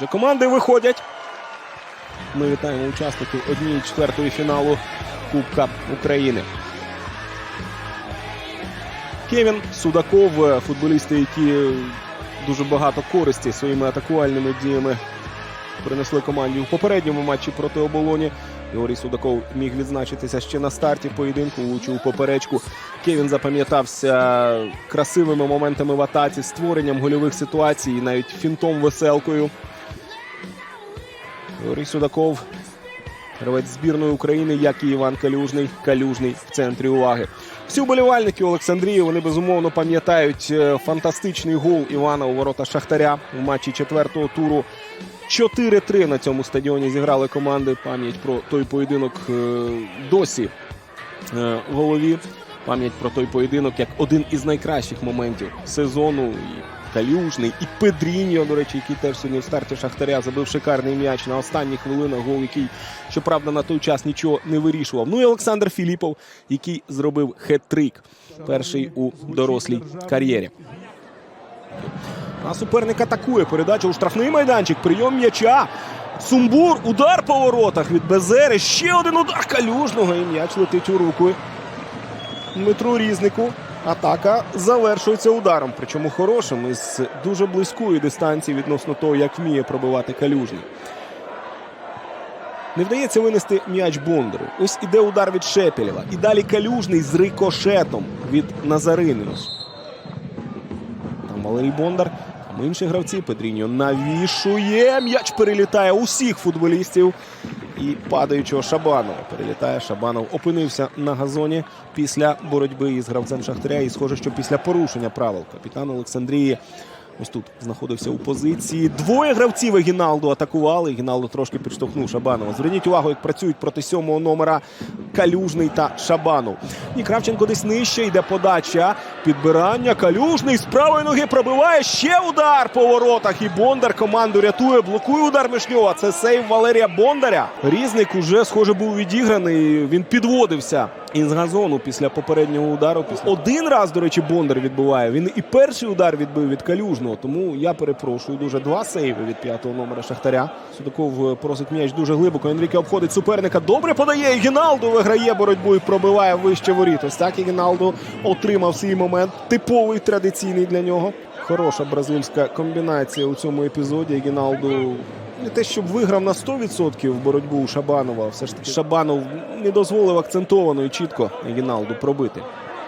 Отже, команди виходять. Ми вітаємо учасників однієї четвертої фіналу Кубка України. Кевін Судаков, е, футболісти, які дуже багато користі своїми атакувальними діями принесли команді у попередньому матчі проти оболоні. Георгій Судаков міг відзначитися ще на старті поєдинку, влучив поперечку. Кевін запам'ятався красивими моментами в атаці, створенням гольових ситуацій, навіть фінтом веселкою. Георгій Судаков, гравець збірної України, як і Іван Калюжний. Калюжний в центрі уваги. Всі вболівальники Олександрії вони безумовно пам'ятають е, фантастичний гол Івана у ворота Шахтаря у матчі четвертого туру. 4-3 на цьому стадіоні зіграли команди. Пам'ять про той поєдинок е, досі е, в голові. Пам'ять про той поєдинок як один із найкращих моментів сезону. Калюжний, і Педріньо, до речі, який теж сьогодні в старті Шахтаря забив шикарний м'яч на останніх хвилинах. Гол, який, щоправда, на той час нічого не вирішував. Ну і Олександр Філіпов, який зробив хет-трик. Перший у дорослій кар'єрі. А суперник атакує. Передача у штрафний майданчик. Прийом м'яча. Сумбур. Удар по воротах від Безери. Ще один удар калюжного. І м'яч летить у руку. Дмитру Різнику. Атака завершується ударом. Причому хорошим із дуже близької дистанції відносно того, як вміє пробивати калюжний. Не вдається винести м'яч Бондару. Ось іде удар від Шепелєва. І далі калюжний з рикошетом від Назарини. Там Валерій Бондар. Там інші гравці. Педріньо навішує. М'яч перелітає усіх футболістів. І падаючого Шабанова. Перелітає Шабанов. Опинився на газоні після боротьби із гравцем Шахтаря. І схоже, що після порушення правил капітан Олександрії ось тут знаходився у позиції. Двоє гравців Егіналду атакували. Егіналду трошки підштовхнув Шабанова. Зверніть увагу, як працюють проти сьомого номера Калюжний та Шабанов. І Кравченко десь нижче. Йде подача. Підбирання. Калюжний з правої ноги пробиває. Ще удар по воротах. І Бондар команду рятує. Блокує удар Мишньова. Це сейв Валерія Бондаря. Різник уже, схоже, був відіграний. Він підводився із газону після попереднього удару. Після один раз, до речі, Бондар відбиває. Він і перший удар відбив від Калюжного. Тому я перепрошую. Дуже два сейви від п'ятого номера Шахтаря. Судаков е, просить м'яч дуже глибоко. Енріке обходить суперника. Добре подає. Гіналду виграє боротьбу і пробиває вище воріт. Ось так і Гіналду отримав свій момент. Типовий традиційний для нього. Хороша бразильська комбінація у цьому епізоді. Гіналду не те, щоб виграв на 100% боротьбу у Шабанова. Все ж таки Шабанов не дозволив акцентовано і чітко Гіналду пробити.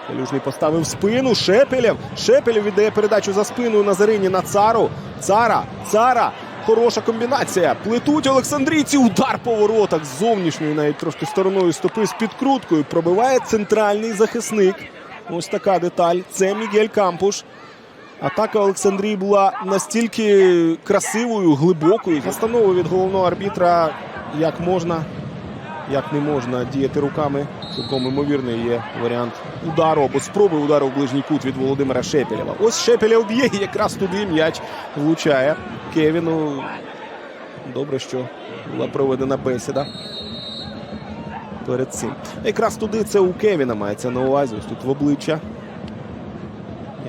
Калюжний поставив спину. Шепелєв. Шепелєв віддає передачу за спиною Назарині на цару. Цара. Цара. Хороша комбінація. Плетуть Олександрійці. Удар по воротах з зовнішньої, навіть трошки стороною стопи з підкруткою. Пробиває центральний захисник. Ось така деталь. Це Мігель Кампуш. Атака Олександрії була настільки красивою, глибокою. Настанови від головного арбітра, як можна, як не можна діяти руками. Цілком імовірний є варіант удару або спроби удару в ближній кут від Володимира Шепелєва. Ось Шепелєв б'є якраз туди м'яч влучає Кевіну. Добре, що була проведена бесіда. Перед цим. Якраз туди це у Кевіна мається на увазі. Ось тут в обличчя.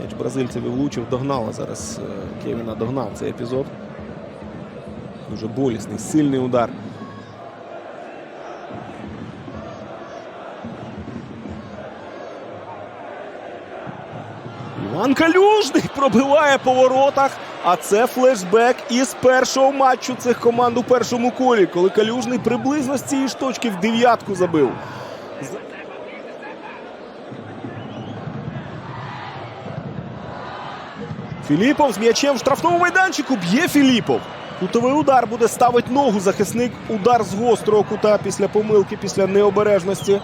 М'яч бразильців і влучив, догнала зараз е, Кевіна догнав цей епізод. Дуже болісний, сильний удар. Іван Калюжний пробиває по воротах. А це флешбек із першого матчу цих команд у першому колі, коли Калюжний приблизно з цієї ж точки в дев'ятку забив. Філіпов з м'ячем в штрафному майданчику б'є Філіпов. Кутовий удар буде ставити ногу захисник. Удар з гострого кута після помилки, після необережності.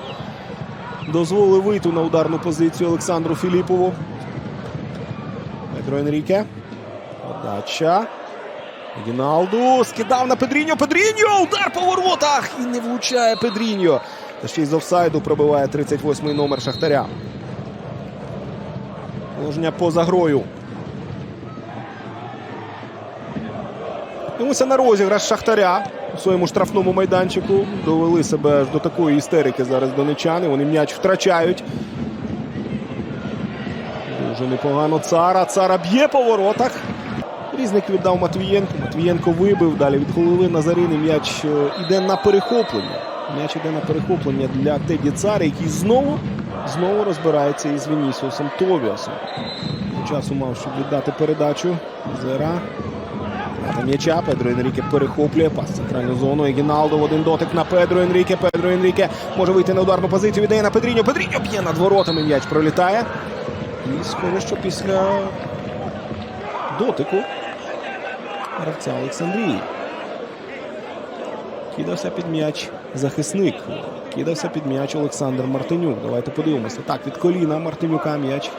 Дозволив вийти на ударну позицію Олександру Філіпову. Петро Енріке. Подача. Гіналду скидав на Педріньо. Педріньо! Удар по воротах! І не влучає Педріньо. Та ще й з офсайду пробиває 38-й номер Шахтаря. Положення поза грою. Дивимося на розіграш Шахтаря у своєму штрафному майданчику. Довели себе до такої істерики зараз донечани. Вони м'яч втрачають. Дуже непогано. Цара. Цара б'є по воротах. Різник віддав Матвієнку. Матвієнко вибив. Далі від голови Назарини м'яч е, іде на перехоплення. М'яч іде на перехоплення для Теді Цари, який знову, знову розбирається із Вінісіусом Тобіасом. Часу мав, щоб віддати передачу. Зера. М'яча. Педро Енріке перехоплює пас в центральну зону. Егіналдо в один дотик на Педро Енріке. Педро Енріке може вийти на ударну позицію. Віддає на Педріньо. Педріньо б'є над воротами. М'яч пролітає. І схоже, що після дотику гравця Олександрії. Кидався під м'яч захисник. Кидався під м'яч Олександр Мартинюк. Давайте подивимося. Так, від коліна Мартинюка м'яч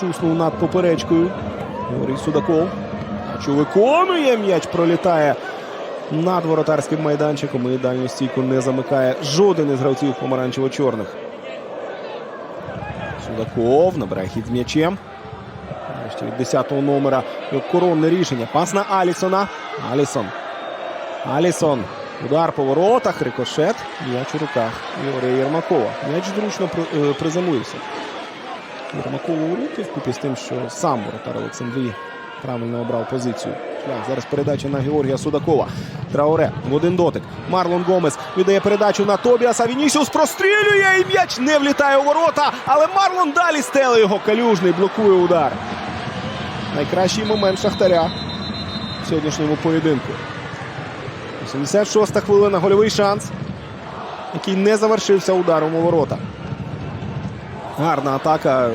шуснув над поперечкою. Юрій Судаков. Що виконує м'яч, пролітає над воротарським майданчиком і дальню стійку не замикає жоден із гравців помаранчево-чорних. Судаков набирає хід з м'ячем. Нарешті від 10-го номера коронне рішення. Пас на Алісона. Алісон. Алісон. Удар по воротах, рикошет. М'яч у руках Ігоря Єрмакова. М'яч зручно е, приземлився. Єрмакова у руки вкупі з тим, що сам воротар Олександрій правильно обрав позицію. Шлях. Зараз передача на Георгія Судакова. Трауре в один дотик. Марлон Гомес віддає передачу на Тобіаса. Вінісіус прострілює і м'яч не влітає у ворота. Але Марлон далі стеле його. Калюжний блокує удар. Найкращий момент Шахтаря в сьогоднішньому поєдинку. 86-та хвилина. Гольовий шанс, який не завершився ударом у ворота. Гарна атака.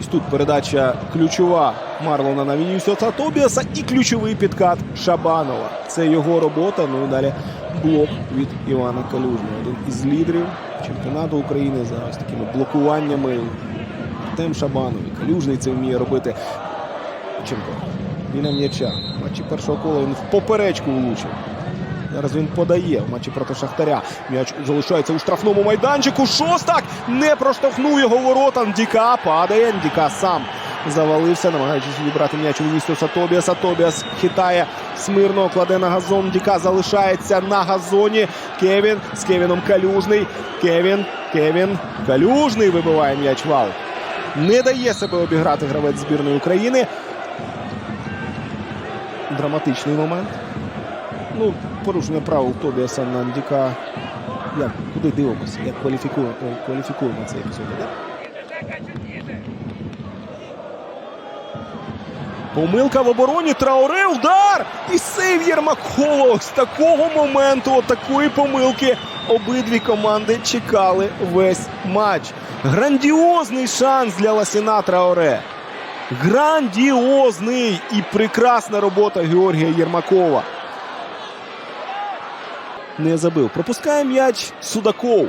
Ось тут передача ключова Марлона на Вінісіуса Тобіаса і ключовий підкат Шабанова. Це його робота. Ну і далі блок від Івана Калюжного. Один із лідерів чемпіонату України зараз такими блокуваннями. Артем Шабанов. І Калюжний це вміє робити. Ченко. Біля м'яча. В матчі першого кола він в поперечку влучив. Зараз він подає в матчі проти Шахтаря. М'яч залишається у штрафному майданчику. Шостак не проштовхнув його ворота. Ndіка падає. Ndіка сам завалився, намагаючись відібрати м'яч у Вінісіуса Тобіаса. Тобіас хитає смирно, кладе на газон. Ndіка залишається на газоні. Кевін з Кевіном Калюжний. Кевін, Кевін Калюжний вибиває м'яч в аут. Не дає себе обіграти гравець збірної України. Драматичний момент. Ну, порушення правил Тобіаса на Ndіка. Як, куди дивимося? Як кваліфікуємо, кваліфікуємо цей епізод? Так? Помилка в обороні. Трауре. Удар! І сейв Єрмакова. З такого моменту, такої помилки обидві команди чекали весь матч. Грандіозний шанс для Ласіна Трауре. Грандіозний і прекрасна робота Георгія Єрмакова. Не забив. Пропускає м'яч Судаков.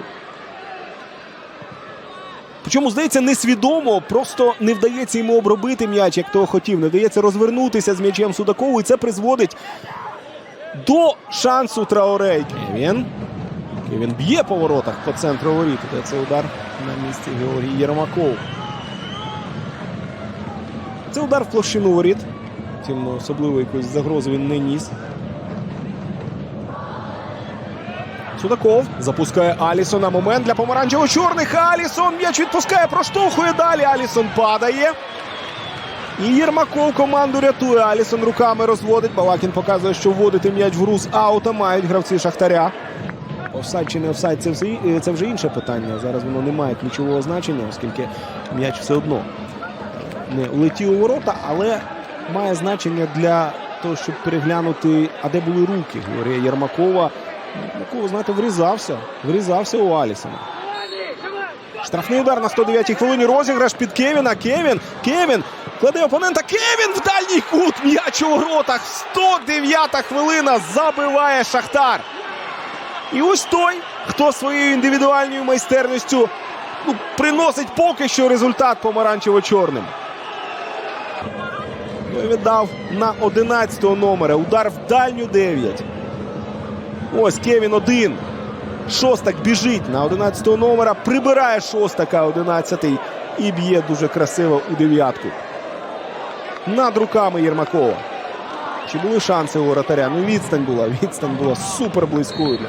Причому, здається, несвідомо, просто не вдається йому обробити м'яч, як того хотів. Не вдається розвернутися з м'ячем Судакову. І це призводить до шансу Траоре. Кевін. Кевін б'є по воротах по центру воріт. Це удар на місці Георгій Єрмаков. Це удар в площину воріт. Втім, особливо якоїсь загрози він не ніс. Судаков запускає Алісона. Момент для помаранчево-чорних. Алісон м'яч відпускає, проштовхує далі. Алісон падає. І Єрмаков команду рятує. Алісон руками розводить. Балакін показує, що вводити м'яч в груз аута мають гравці Шахтаря. Офсайд чи не офсайд це, все, це вже інше питання. Зараз воно не має ключового значення, оскільки м'яч все одно не влетів у ворота, але має значення для того, щоб переглянути, а де були руки Георгія Єрмакова. Єрмаков, знаєте, врізався. Врізався у Алісона. Штрафний удар на 109-й хвилині. Розіграш під Кевіна. Кевін. Кевін. Кладе опонента. Кевін в дальній кут. М'яч у воротах. 109-та хвилина. Забиває Шахтар. І ось той, хто своєю індивідуальною майстерністю ну, приносить поки що результат помаранчево-чорним. Віддав на 11-го номера. Удар в дальню 9. Ось Кевін один. Шостак біжить на 11-го номера. Прибирає шостака 11-й і б'є дуже красиво у дев'ятку. Над руками Єрмакова. Чи були шанси у воротаря? Ну, відстань була. Відстань була супер близькою.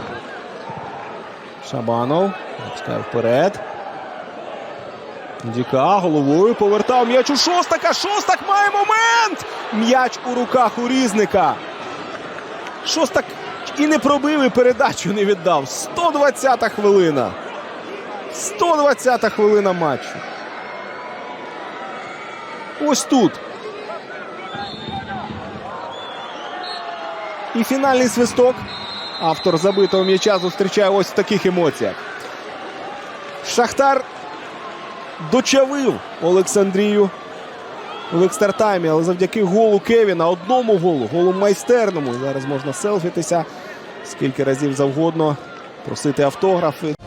Шабанов. Пускає вперед. Діка головою повертав м'яч у шостака. Шостак має момент. М'яч у руках у різника. Шостак і не пробив, і передачу не віддав. 120-та хвилина. 120-та хвилина матчу. Ось тут. І фінальний свисток. Автор забитого м'яча зустрічає ось в таких емоціях. Шахтар дочавив Олександрію в екстратаймі, але завдяки голу Кевіна, одному голу, голу майстерному. Зараз можна селфітися скільки разів завгодно, просити автографи.